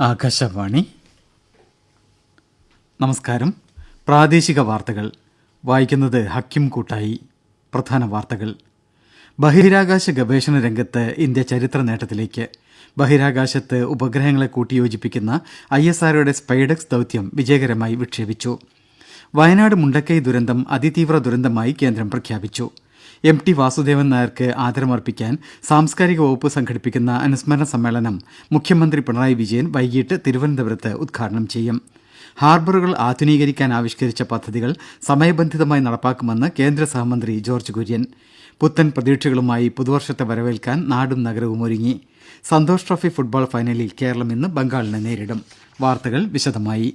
ആകാശവാണി. നമസ്കാരം. പ്രാദേശിക വാർത്തകൾ. വായിക്കുന്നത് ഹക്കിം കൂട്ടായി. പ്രധാന വാർത്തകൾ. ബഹിരാകാശ ഗവേഷണ രംഗത്ത് ഇന്ത്യ ചരിത്ര നേട്ടത്തിലേക്ക്. ബഹിരാകാശത്ത് ഉപഗ്രഹങ്ങളെ കൂട്ടിയോജിപ്പിക്കുന്ന ഐ എസ് ആർഒയുടെ സ്പൈഡക്സ് ദൗത്യം വിജയകരമായി വിക്ഷേപിച്ചു. വയനാട് മുണ്ടക്കൈ ദുരന്തം അതിതീവ്ര ദുരന്തമായി കേന്ദ്രം പ്രഖ്യാപിച്ചു. എം ടി വാസുദേവൻ നായർക്ക് ആദരമർപ്പിക്കാൻ സാംസ്കാരിക വകുപ്പ് സംഘടിപ്പിക്കുന്ന അനുസ്മരണ സമ്മേളനം മുഖ്യമന്ത്രി പിണറായി വിജയൻ വൈകിട്ട് തിരുവനന്തപുരത്ത് ഉദ്ഘാടനം ചെയ്യും. ഹാർബറുകൾ ആധുനീകരിക്കാൻ ആവിഷ്കരിച്ച പദ്ധതികൾ സമയബന്ധിതമായി നടപ്പാക്കുമെന്ന് കേന്ദ്ര സഹമന്ത്രി ജോർജ് കുര്യൻ. പുത്തൻ പ്രതീക്ഷകളുമായി പുതുവർഷത്തെ വരവേൽക്കാൻ നാടും നഗരവും ഒരുങ്ങി. സന്തോഷ് ട്രോഫി ഫുട്ബോൾ ഫൈനലിൽ കേരളം ഇന്ന് ബംഗാളിനെ നേരിടും. വാർത്തകൾ വിശദമായി.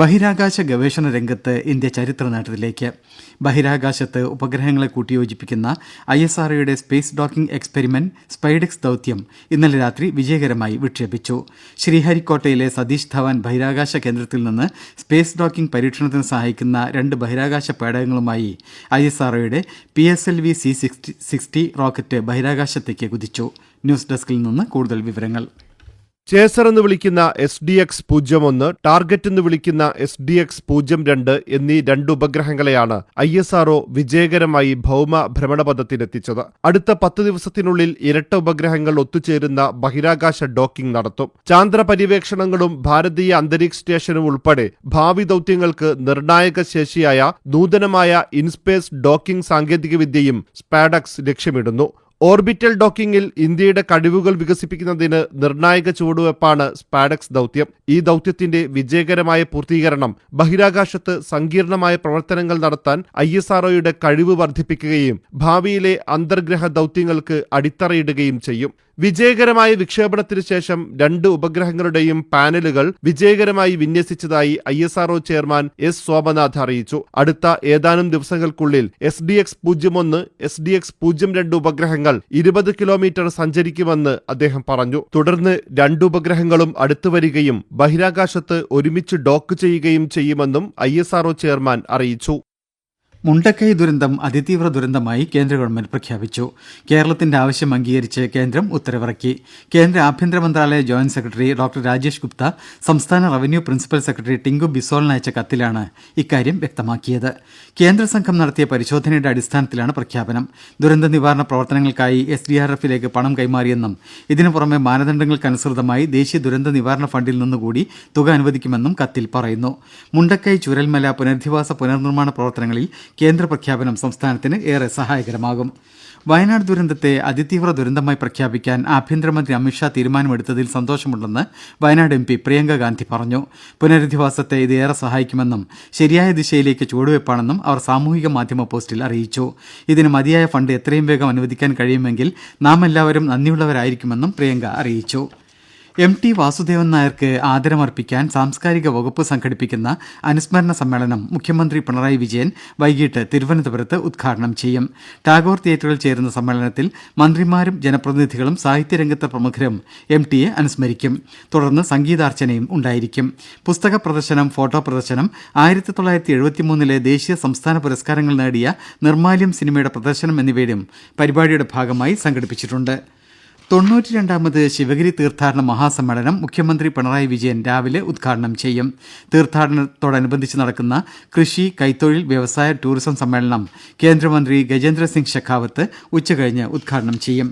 ബഹിരാകാശ ഗവേഷണ രംഗത്ത് ഇന്ത്യ ചരിത്ര നേട്ടത്തിലേക്ക് ബഹിരാകാശത്ത് ഉപഗ്രഹങ്ങളെ കൂട്ടിയോജിപ്പിക്കുന്ന ഐ എസ് ആർഒയുടെ സ്പേസ് ഡോക്കിംഗ് എക്സ്പെരിമെന്റ് സ്പൈഡെക്സ് ദൌത്യം ഇന്നലെ രാത്രി വിജയകരമായി വിക്ഷേപിച്ചു. ശ്രീഹരിക്കോട്ടയിലെ സതീഷ് ധവാൻ ബഹിരാകാശ കേന്ദ്രത്തിൽ നിന്ന് സ്പേസ് ഡോക്കിംഗ് പരീക്ഷണത്തിന് സഹായിക്കുന്ന രണ്ട് ബഹിരാകാശ പേടകങ്ങളുമായി I S ആർഒയുടെ P S L V C sixty rocket ബഹിരാകാശത്തേക്ക് കുതിച്ചു. ന്യൂസ് ഡെസ്കിൽ നിന്ന് കൂടുതൽ വിവരങ്ങൾ. ചേസർ എന്ന് വിളിക്കുന്ന എസ് ഡി എക്സ് പൂജ്യം ഒന്ന് ടാർഗറ്റ് എന്ന് വിളിക്കുന്ന എസ് ഡി എക്സ് പൂജ്യം രണ്ട് എന്നീ രണ്ട് ഉപഗ്രഹങ്ങളെയാണ് ഐ എസ് ആർഒ വിജയകരമായി ഭൗമ ഭ്രമണപഥത്തിലെത്തിച്ചത് അടുത്ത പത്ത് ദിവസത്തിനുള്ളിൽ ഇരട്ട ഉപഗ്രഹങ്ങൾ ഒത്തുചേരുന്ന ബഹിരാകാശ ഡോക്കിംഗ് നടത്തും. ചാന്ദ്ര പര്യവേക്ഷണങ്ങളും ഭാരതീയ അന്തരീക്ഷ സ്റ്റേഷനും ഉൾപ്പെടെ ഭാവി ദൗത്യങ്ങൾക്ക് നിർണായക ശേഷിയായ നൂതനമായ ഇൻസ്പേസ് ഡോക്കിംഗ് സാങ്കേതികവിദ്യയും സ്പാഡക്സ് ലക്ഷ്യമിടുന്നു. ഓർബിറ്റൽ ഡോക്കിംഗിൽ ഇന്ത്യയുടെ കഴിവുകൾ വികസിപ്പിക്കുന്നതിന് നിർണായക ചുവടുവെപ്പാണ് സ്പാഡക്സ് ദൗത്യം. ഈ ദൗത്യത്തിന്റെ വിജയകരമായ പൂർത്തീകരണം ബഹിരാകാശത്ത് സങ്കീർണമായ പ്രവർത്തനങ്ങൾ നടത്താൻ ഐ എസ് ആർഒയുടെ കഴിവ് വർദ്ധിപ്പിക്കുകയും ഭാവിയിലെ അന്തർഗ്രഹ ദൗത്യങ്ങൾക്ക് അടിത്തറയിടുകയും ചെയ്യും. വിജയകരമായ വിക്ഷേപണത്തിനു ശേഷം രണ്ട് ഉപഗ്രഹങ്ങളുടെയും പാനലുകൾ വിജയകരമായി വിന്യസിച്ചതായി I S R O chairman S Somanath അറിയിച്ചു. അടുത്ത ഏതാനും ദിവസങ്ങൾക്കുള്ളിൽ എസ് ഡി എക്സ് പൂജ്യം ഒന്ന് എസ് ഡി എക്സ് പൂജ്യം രണ്ട് ഉപഗ്രഹങ്ങൾ ഇരുപത് കിലോമീറ്റർ സഞ്ചരിക്കുമെന്ന് അദ്ദേഹം പറഞ്ഞു. തുടർന്ന് രണ്ട് ഉപഗ്രഹങ്ങളും അടുത്തു വരികയും ബഹിരാകാശത്ത് ഒരുമിച്ച് ഡോക്ക് ചെയ്യുകയും ചെയ്യുമെന്നും ഐ ചെയർമാൻ അറിയിച്ചു. മുണ്ടക്കൈ ദുരന്തം അതിതീവ്ര ദുരന്തമായി കേന്ദ്ര ഗവൺമെന്റ് പ്രഖ്യാപിച്ചു. കേരളത്തിന്റെ ആവശ്യം അംഗീകരിച്ച് കേന്ദ്രം ഉത്തരവിറക്കി. കേന്ദ്ര ആഭ്യന്തര മന്ത്രാലയ joint secretary doctor Rajesh Gupta സംസ്ഥാന റവന്യൂ പ്രിൻസിപ്പൽ സെക്രട്ടറി ടിങ്കു ബിസോളിന് അയച്ച കത്തിലാണ് ഇക്കാര്യം വ്യക്തമാക്കിയത്. കേന്ദ്ര സംഘം നടത്തിയ പരിശോധനയുടെ അടിസ്ഥാനത്തിലാണ് പ്രഖ്യാപനം. ദുരന്ത നിവാരണ പ്രവർത്തനങ്ങൾക്കായി എസ് ഡി ആർ എഫിലേക്ക് പണം കൈമാറിയെന്നും ഇതിനു പുറമെ മാനദണ്ഡങ്ങൾക്കനുസൃതമായി ദേശീയ ദുരന്ത നിവാരണ ഫണ്ടിൽ നിന്നുകൂടി തുക അനുവദിക്കുമെന്നും കത്തിൽ പറയുന്നു. മുണ്ടക്കൈ ചുരൽമല പുനരധിവാസ പുനർനിർമ്മാണ പ്രവർത്തനങ്ങളിൽ കേന്ദ്ര പ്രഖ്യാപനം സംസ്ഥാനത്തിന് ഏറെ സഹായകരമാകും. വയനാട് ദുരന്തത്തെ അതിതീവ്ര ദുരന്തമായി പ്രഖ്യാപിക്കാൻ ആഭ്യന്തരമന്ത്രി അമിത്ഷാ തീരുമാനമെടുത്തതിൽ സന്തോഷമുണ്ടെന്ന് വയനാട് എം പി പ്രിയങ്ക ഗാന്ധി പറഞ്ഞു. പുനരധിവാസത്തെ ഇത് ഏറെ സഹായിക്കുമെന്നും ശരിയായ ദിശയിലേക്ക് ചുവടുവെപ്പാണെന്നും അവർ സാമൂഹിക മാധ്യമ പോസ്റ്റിൽ അറിയിച്ചു. ഇതിന് മതിയായ ഫണ്ട് എത്രയും വേഗം അനുവദിക്കാൻ കഴിയുമെങ്കിൽ നാം എല്ലാവരും നന്ദിയുള്ളവരായിരിക്കുമെന്നും പ്രിയങ്ക അറിയിച്ചു. എം ടി വാസുദേവൻ നായർക്ക് ആദരമർപ്പിക്കാൻ സാംസ്കാരിക വകുപ്പ് സംഘടിപ്പിക്കുന്ന അനുസ്മരണ സമ്മേളനം മുഖ്യമന്ത്രി പിണറായി വിജയൻ വൈകിട്ട് തിരുവനന്തപുരത്ത് ഉദ്ഘാടനം ചെയ്യും. ടാഗോർ തിയേറ്ററിൽ ചേരുന്ന സമ്മേളനത്തിൽ മന്ത്രിമാരും ജനപ്രതിനിധികളും സാഹിത്യരംഗത്തെ പ്രമുഖരും എം ടിയെ അനുസ്മരിക്കും. തുടർന്ന് സംഗീതാർച്ചനയും ഉണ്ടായിരിക്കും. പുസ്തക പ്രദർശനം ഫോട്ടോ പ്രദർശനം ആയിരത്തി തൊള്ളായിരത്തി എഴുപത്തിമൂന്നിലെ ദേശീയ സംസ്ഥാന പുരസ്കാരങ്ങൾ നേടിയ നിർമാല്യം സിനിമയുടെ പ്രദർശനം എന്നിവയും പരിപാടിയുടെ ഭാഗമായി സംഘടിപ്പിച്ചിട്ടുണ്ട്. തൊണ്ണൂറ്റി രണ്ടാമത് ശിവഗിരി തീർത്ഥാടന മഹാസമ്മേളനം മുഖ്യമന്ത്രി പിണറായി വിജയൻ രാവിലെ ഉദ്ഘാടനം ചെയ്യും. തീർത്ഥാടനത്തോടനുബന്ധിച്ച് നടക്കുന്ന കൃഷി കൈത്തൊഴിൽ വ്യവസായ ടൂറിസം സമ്മേളനം കേന്ദ്രമന്ത്രി ഗജേന്ദ്രസിംഗ് ഷെഖാവത്ത് ഉച്ചകഴിഞ്ഞ് ഉദ്ഘാടനം ചെയ്യും.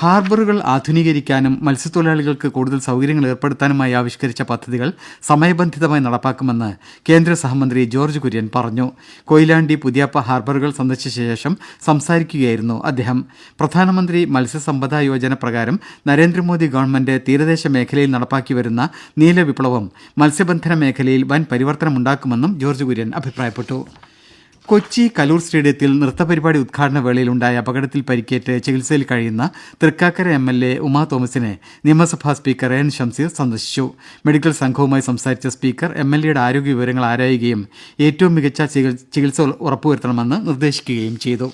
ഹാർബറുകൾ ആധുനീകരിക്കാനും മത്സ്യത്തൊഴിലാളികൾക്ക് കൂടുതൽ സൗകര്യങ്ങൾ ഏർപ്പെടുത്താനുമായി ആവിഷ്കരിച്ച പദ്ധതികൾ സമയബന്ധിതമായി നടപ്പാക്കുമെന്ന് കേന്ദ്ര സഹമന്ത്രി ജോർജ് കുര്യൻ പറഞ്ഞു. കൊയിലാണ്ടി പുതിയാപ്പ ഹാർബറുകൾ സന്ദർശിച്ച ശേഷം സംസാരിക്കുകയായിരുന്നു അദ്ദേഹം. പ്രധാനമന്ത്രി മത്സ്യസമ്പദ യോജന പ്രകാരം നരേന്ദ്രമോദി ഗവൺമെന്റ് തീരദേശ മേഖലയിൽ നടപ്പാക്കി വരുന്ന നീലവിപ്ലവം മത്സ്യബന്ധന മേഖലയിൽ വൻ പരിവർത്തനമുണ്ടാക്കുമെന്നും ജോർജ് കുര്യൻ അഭിപ്രായപ്പെട്ടു. കൊച്ചി കലൂർ സ്റ്റേഡിയത്തിൽ നൃത്തപരിപാടി ഉദ്ഘാടന വേളയിലുണ്ടായ അപകടത്തിൽ പരിക്കേറ്റ് ചികിത്സയിൽ കഴിയുന്ന Thrikkakara M L A Uma തോമസിനെ നിയമസഭാ സ്പീക്കർ എൻ ഷംസീർ സന്ദർശിച്ചു. മെഡിക്കൽ സംഘവുമായി സംസാരിച്ച സ്പീക്കർ എം എൽ എയുടെ ആരോഗ്യ വിവരങ്ങൾ ആരായുകയും ഏറ്റവും മികച്ച ചികിത്സ ഉറപ്പുവരുത്തണമെന്ന് നിർദ്ദേശിക്കുകയും ചെയ്തു.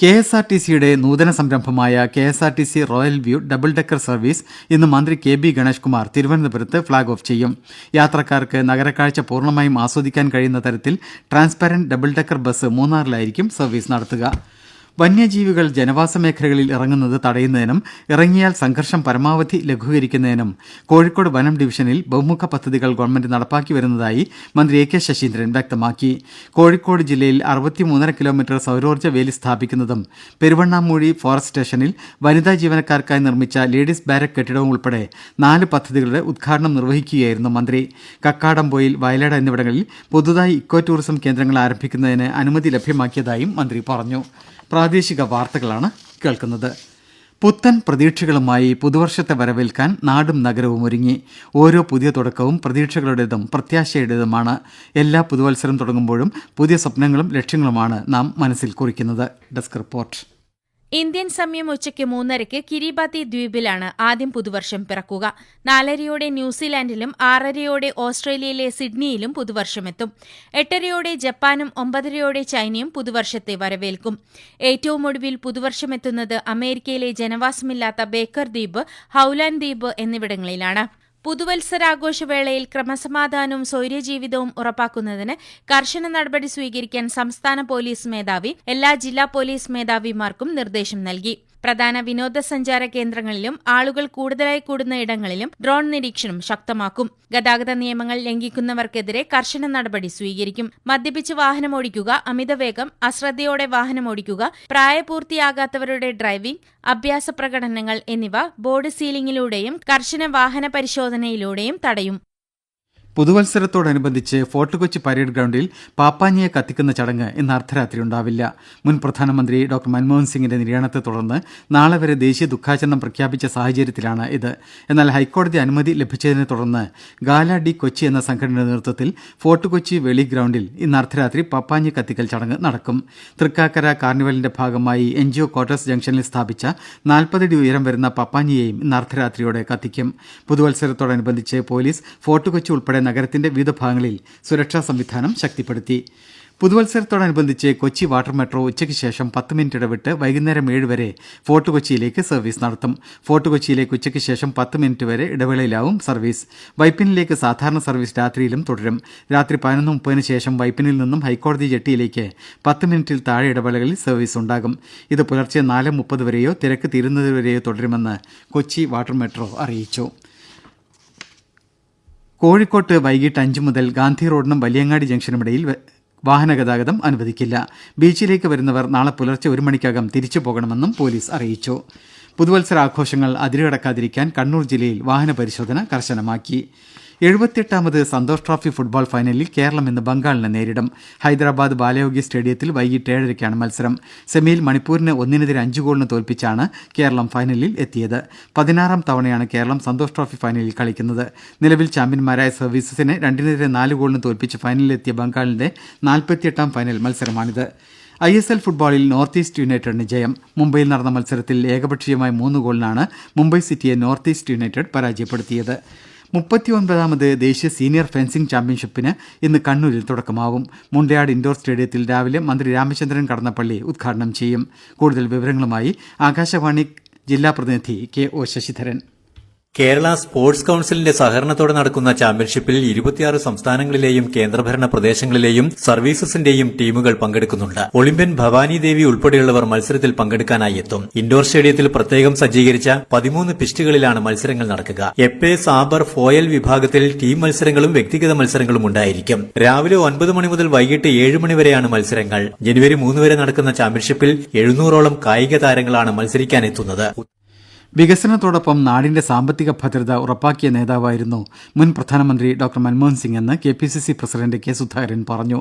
കെ എസ് ആർ ടി സിയുടെ നൂതന സംരംഭമായ K S R T C royal view double decker service ഇന്ന് മന്ത്രി കെ ബി ഗണേഷ് കുമാർ തിരുവനന്തപുരത്ത് ഫ്ളാഗ് ഓഫ് ചെയ്യും. യാത്രക്കാർക്ക് നഗരക്കാഴ്ച പൂർണമായും ആസ്വദിക്കാൻ കഴിയുന്ന തരത്തിൽ ട്രാൻസ്പെറന്റ് ഡബിൾ ഡെക്കർ ബസ് മൂന്നാറിലായിരിക്കും സർവീസ് നടത്തുക. വന്യജീവികൾ ജനവാസ മേഖലകളിൽ ഇറങ്ങുന്നത് തടയുന്നതിനും ഇറങ്ങിയാൽ സംഘർഷം പരമാവധി ലഘൂകരിക്കുന്നതിനും കോഴിക്കോട് വനം ഡിവിഷനിൽ ബഹുമുഖ പദ്ധതികൾ ഗവൺമെന്റ് നടപ്പാക്കി വരുന്നതായി മന്ത്രി എ കെ ശശീന്ദ്രൻ വ്യക്തമാക്കി. കോഴിക്കോട് ജില്ലയിൽ അറുപത്തിമൂന്നര കിലോമീറ്റർ സൌരോർജ വേലി സ്ഥാപിക്കുന്നതും പെരുവണ്ണാമൂഴി ഫോറസ്റ്റ് സ്റ്റേഷനിൽ വനിതാ ജീവനക്കാർക്കായി നിർമ്മിച്ച ലേഡീസ് ബാരക് കെട്ടിടവും ഉൾപ്പെടെ നാല് പദ്ധതികളുടെ ഉദ്ഘാടനം നിർവഹിക്കുകയായിരുന്നു മന്ത്രി. കക്കാടംപോയിൽ വയലാട് എന്നിവിടങ്ങളിൽ പുതുതായി ഇക്കോ ടൂറിസം കേന്ദ്രങ്ങൾ ആരംഭിക്കുന്നതിന് അനുമതി ലഭ്യമാക്കിയതായും മന്ത്രി പറഞ്ഞു. പ്രാദേശിക വാർത്തകളാണ് കേൾക്കുന്നത്. പുത്തൻ പ്രതീക്ഷകളുമായി പുതുവർഷത്തെ വരവേൽക്കാൻ നാടും നഗരവും ഒരുങ്ങി. ഓരോ പുതിയ തുടക്കവും പ്രതീക്ഷകളുടേതും പ്രത്യാശയുടേതുമാണ്. എല്ലാ പുതുവത്സരം തുടങ്ങുമ്പോഴും പുതിയ സ്വപ്നങ്ങളും ലക്ഷ്യങ്ങളുമാണ് നാം മനസ്സിൽ കുറിക്കുന്നത്. Desk report. ഇന്ത്യൻ സമയം ഉച്ചയ്ക്ക് മൂന്നരയ്ക്ക് കിരിബാത്തി ദ്വീപിലാണ് ആദ്യം പുതുവർഷം പിറക്കുക. നാലരയോടെ ന്യൂസിലാൻഡിലും ആറരയോടെ ഓസ്ട്രേലിയയിലെ സിഡ്നിയിലും പുതുവർഷമെത്തും എട്ടരയോടെ ജപ്പാനും ഒമ്പതരയോടെ ചൈനയും പുതുവർഷത്തെ വരവേൽക്കും. ഏറ്റവും ഒടുവിൽ പുതുവർഷമെത്തുന്നത് അമേരിക്കയിലെ ജനവാസമില്ലാത്ത ബേക്കർ ദ്വീപ് ഹൌലാൻ ദ്വീപ് എന്നിവിടങ്ങളിലാണ്. പുതുവത്സരാഘോഷവേളയിൽ ക്രമസമാധാനവും സ്വൈര്യജീവിതവും ഉറപ്പാക്കുന്നതിന് കർശന നടപടി സ്വീകരിക്കാൻ സംസ്ഥാന പോലീസ് മേധാവി എല്ലാ ജില്ലാ പോലീസ് മേധാവിമാർക്കും നിർദ്ദേശം നൽകി. പ്രധാന വിനോദസഞ്ചാര കേന്ദ്രങ്ങളിലും ആളുകൾ കൂടുതലായി കൂടുന്ന ഇടങ്ങളിലും ഡ്രോൺ നിരീക്ഷണം ശക്തമാക്കും. ഗതാഗത നിയമങ്ങൾ ലംഘിക്കുന്നവർക്കെതിരെ കർശന നടപടി സ്വീകരിക്കും. മദ്യപിച്ച് വാഹനമോടിക്കുക അമിതവേഗം അശ്രദ്ധയോടെ വാഹനം ഓടിക്കുക പ്രായപൂർത്തിയാകാത്തവരുടെ ഡ്രൈവിംഗ് അഭ്യാസ പ്രകടനങ്ങൾ എന്നിവ ബോർഡ് സീലിംഗിലൂടെയും കർശന വാഹന പരിശോധനയിലൂടെയും തടയും. പുതുവത്സരത്തോടനുബന്ധിച്ച് ഫോർട്ട് കൊച്ചി പരേഡ് ഗ്രൗണ്ടിൽ പാപ്പാഞ്ഞിയെ കത്തിക്കുന്ന ചടങ്ങ് ഇന്ന് അർദ്ധരാത്രി ഉണ്ടാവില്ല മുൻ പ്രധാനമന്ത്രി ഡോക്ടർ മൻമോഹൻ സിംഗിന്റെ നിര്യാണത്തെ തുടർന്ന് നാളെ വരെ ദേശീയ ദുഃഖാചരണം പ്രഖ്യാപിച്ച സാഹചര്യത്തിലാണ് ഇത്. എന്നാൽ ഹൈക്കോടതി അനുമതി ലഭിച്ചതിനെ തുടർന്ന് ഗാല ഡി കൊച്ചി എന്ന സംഘടനയുടെ നേതൃത്വത്തിൽ ഫോർട്ട് കൊച്ചി വെളി ഗ്രൌണ്ടിൽ ഇന്ന് അർദ്ധരാത്രി പപ്പാഞ്ഞി കത്തിക്കൽ ചടങ്ങ് നടക്കും. തൃക്കാക്കര കാർണിവലിന്റെ ഭാഗമായി എൻ ജി ഒ ക്വാർട്ടേഴ്സ് ജംഗ്ഷനിൽ സ്ഥാപിച്ച നാൽപ്പതടി ഉയരം വരുന്ന പപ്പാഞ്ഞിയെയും ഇന്ന് അർദ്ധരാത്രിയോടെ കത്തിക്കും. പുതുവത്സരത്തോടനുബന്ധിച്ച് പോലീസ് ഫോർട്ട് കൊച്ചി ഉൾപ്പെടെ നഗരത്തിന്റെ വിവിധ ഭാഗങ്ങളിൽ സുരക്ഷാ സംവിധാനം ശക്തിപ്പെടുത്തി. പുതുവത്സരത്തോടനുബന്ധിച്ച് കൊച്ചി വാട്ടർ മെട്രോ ഉച്ചയ്ക്ക് ശേഷം പത്ത് മിനിറ്റ് ഇടവിട്ട് വൈകുന്നേരം ഏഴ് വരെ ഫോർട്ട് കൊച്ചിയിലേക്ക് സർവീസ് നടത്തും. ഫോർട്ട് കൊച്ചിയിലേക്ക് ഉച്ചയ്ക്ക് ശേഷം പത്ത് മിനിറ്റ് വരെ ഇടവേളയിലാവും സർവീസ്. വൈപ്പിനിലേക്ക് സാധാരണ സർവീസ് രാത്രിയിലും തുടരും. രാത്രി പതിനൊന്ന് മുപ്പതിന് ശേഷം വൈപ്പിനിൽ നിന്നും ഹൈക്കോടതി ജെട്ടിയിലേക്ക് പത്ത് മിനിറ്റിൽ താഴെ ഇടവേളകളിൽ സർവീസ് ഉണ്ടാകും. ഇത് പുലർച്ചെ നാല് മുപ്പത് വരെയോ തിരക്ക് തീരുന്നതുവരെയോ തുടരുമെന്ന് കൊച്ചി വാട്ടർ മെട്രോ അറിയിച്ചു. കോഴിക്കോട്ട് വൈകിട്ട് അഞ്ച് മുതൽ ഗാന്ധി റോഡിനും വലിയങ്ങാടി ജംഗ്ഷനുമിടയിൽ വാഹനഗതാഗതം വാഹന ഗതാഗതം അനുവദിക്കില്ല. ബീച്ചിലേക്ക് വരുന്നവർ നാളെ പുലർച്ചെ ഒരു മണിക്കകം തിരിച്ചു പോകണമെന്നും പോലീസ് അറിയിച്ചു. പുതുവത്സര ആഘോഷങ്ങൾ അതിരുകടക്കാതിരിക്കാൻ കണ്ണൂർ ജില്ലയിൽ വാഹന പരിശോധന കർശനമാക്കി. എഴുപത്തിയെട്ടാമത് സന്തോഷ് ട്രോഫി ഫുട്ബോൾ ഫൈനലിൽ കേരളം ഇന്ന് ബംഗാളിനെ നേരിടും. ഹൈദരാബാദ് ബാലയോഗി സ്റ്റേഡിയത്തിൽ വൈകിട്ട് ഏഴരയ്ക്കാണ് മത്സരം. സെമിയിൽ മണിപ്പൂരിനെ ഒന്നിനെതിരെ അഞ്ച് ഗോളിന് തോൽപ്പിച്ചാണ് കേരളം ഫൈനലിൽ എത്തിയത്. പതിനാറാം തവണയാണ് കേരളം സന്തോഷ് ട്രോഫി ഫൈനലിൽ കളിക്കുന്നത്. നിലവിൽ ചാമ്പ്യന്മാരായ സർവീസസിനെ രണ്ടിനെതിരെ നാല് ഗോളിന് തോൽപ്പിച്ച് ഫൈനലിലെത്തിയ ബംഗാളിന്റെ നാൽപ്പത്തിയെട്ടാം ഫൈനൽ മത്സരമാണിത്. ഐ എസ് എൽ ഫുട്ബോളിൽ നോർത്ത് ഈസ്റ്റ് യുണൈറ്റഡിന് ജയം. മുംബൈയിൽ നടന്ന മത്സരത്തിൽ ഏകപക്ഷീയമായ മൂന്ന് ഗോളിനാണ് മുംബൈ സിറ്റിയെ നോർത്ത് ഈസ്റ്റ് യുണൈറ്റഡ് പരാജയപ്പെടുത്തിയത്. മുപ്പത്തിയൊൻപതാമത് ദേശീയ സീനിയർ ഫെൻസിംഗ് ചാമ്പ്യൻഷിപ്പിന് ഇന്ന് കണ്ണൂരിൽ തുടക്കമാവും മുണ്ടയാട് ഇൻഡോർ സ്റ്റേഡിയത്തിൽ രാവിലെ മന്ത്രി രാമചന്ദ്രൻ കടന്നപ്പള്ളി ഉദ്ഘാടനം ചെയ്യും. കൂടുതൽ വിവരങ്ങളുമായി ആകാശവാണി ജില്ലാ പ്രതിനിധി K O Sasidharan. Kerala sports കൌൺസിലിന്റെ സഹകരണത്തോടെ നടക്കുന്ന ചാമ്പ്യൻഷിപ്പിൽ ഇരുപത്തിയാറ് സംസ്ഥാനങ്ങളിലെയും കേന്ദ്രഭരണ പ്രദേശങ്ങളിലെയും സർവീസസിന്റെയും ടീമുകൾ പങ്കെടുക്കുന്നുണ്ട്. ഒളിമ്പ്യൻ ഭവാനി ദേവി ഉൾപ്പെടെയുള്ളവർ മത്സരത്തിൽ പങ്കെടുക്കാനായി എത്തും. ഇൻഡോർ സ്റ്റേഡിയത്തിൽ പ്രത്യേകം സജ്ജീകരിച്ച പതിമൂന്ന് പിസ്റ്റുകളിലാണ് മത്സരങ്ങൾ നടക്കുക. എപ്പെ സാബർ ഫോയൽ വിഭാഗത്തിൽ ടീം മത്സരങ്ങളും വ്യക്തിഗത മത്സരങ്ങളും ഉണ്ടായിരിക്കും. രാവിലെ ഒൻപത് മണി മുതൽ വൈകിട്ട് ഏഴ് മണി വരെയാണ് മത്സരങ്ങൾ. ജനുവരി മൂന്ന് വരെ നടക്കുന്ന ചാമ്പ്യൻഷിപ്പിൽ എഴുന്നൂറോളം കായിക താരങ്ങളാണ് മത്സരിക്കാനെത്തുന്നത്. വികസനത്തോടൊപ്പം നാടിന്റെ സാമ്പത്തിക ഭദ്രത ഉറപ്പാക്കിയ നേതാവായിരുന്നു മുൻ പ്രധാനമന്ത്രി ഡോക്ടർ മൻമോഹൻ സിംഗ് എന്ന് K P C C president K Sudhakaran പറഞ്ഞു.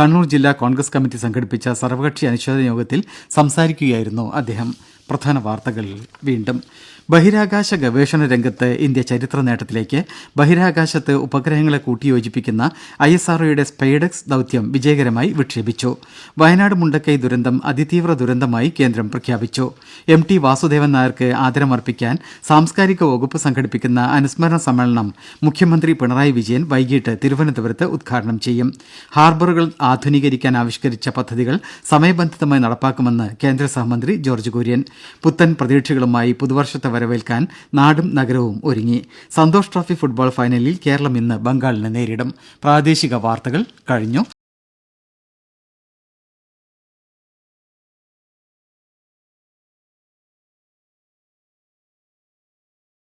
കണ്ണൂർ ജില്ലാ കോൺഗ്രസ് കമ്മിറ്റി സംഘടിപ്പിച്ച സർവകക്ഷി അനുശോചന യോഗത്തിൽ സംസാരിക്കുകയായിരുന്നു അദ്ദേഹം. പ്രധാന വാർത്തകൾ വീണ്ടും. ബഹിരാകാശ ഗവേഷണ രംഗത്ത് ഇന്ത്യ ചരിത്ര നേട്ടത്തിലേക്ക് ബഹിരാകാശത്ത് ഉപഗ്രഹങ്ങളെ കൂട്ടിയോജിപ്പിക്കുന്ന ഐ എസ് ആർഒയുടെ സ്പൈഡക്സ് ദൌത്യം വിജയകരമായി വിക്ഷേപിച്ചു. വയനാട് മുണ്ടക്കൈ ദുരന്തം അതിതീവ്ര ദുരന്തമായി കേന്ദ്രം പ്രഖ്യാപിച്ചു. എം ടി വാസുദേവൻ നായർക്ക് ആദരമർപ്പിക്കാൻ സാംസ്കാരിക വകുപ്പ് സംഘടിപ്പിക്കുന്ന അനുസ്മരണ സമ്മേളനം മുഖ്യമന്ത്രി പിണറായി വിജയൻ വൈകിട്ട് തിരുവനന്തപുരത്ത് ഉദ്ഘാടനം ചെയ്യും. ഹാർബറുകൾ ആധുനീകരിക്കാൻ ആവിഷ്കരിച്ച പദ്ധതികൾ സമയബന്ധിതമായി നടപ്പാക്കുമെന്ന് കേന്ദ്ര സഹമന്ത്രി ജോർജ് കുര്യൻ. പുത്തൻ പ്രതീക്ഷകളുമായി പുതുവർഷത്തെ വരവേൽക്കാൻ നാടും നഗരവും ഒരുങ്ങി. സന്തോഷ് ട്രോഫി ഫുട്ബോൾ ഫൈനലിൽ കേരളം ഇന്ന് ബംഗാളിനെ നേരിടും. പ്രാദേശിക വാർത്തകൾ കഴിഞ്ഞു.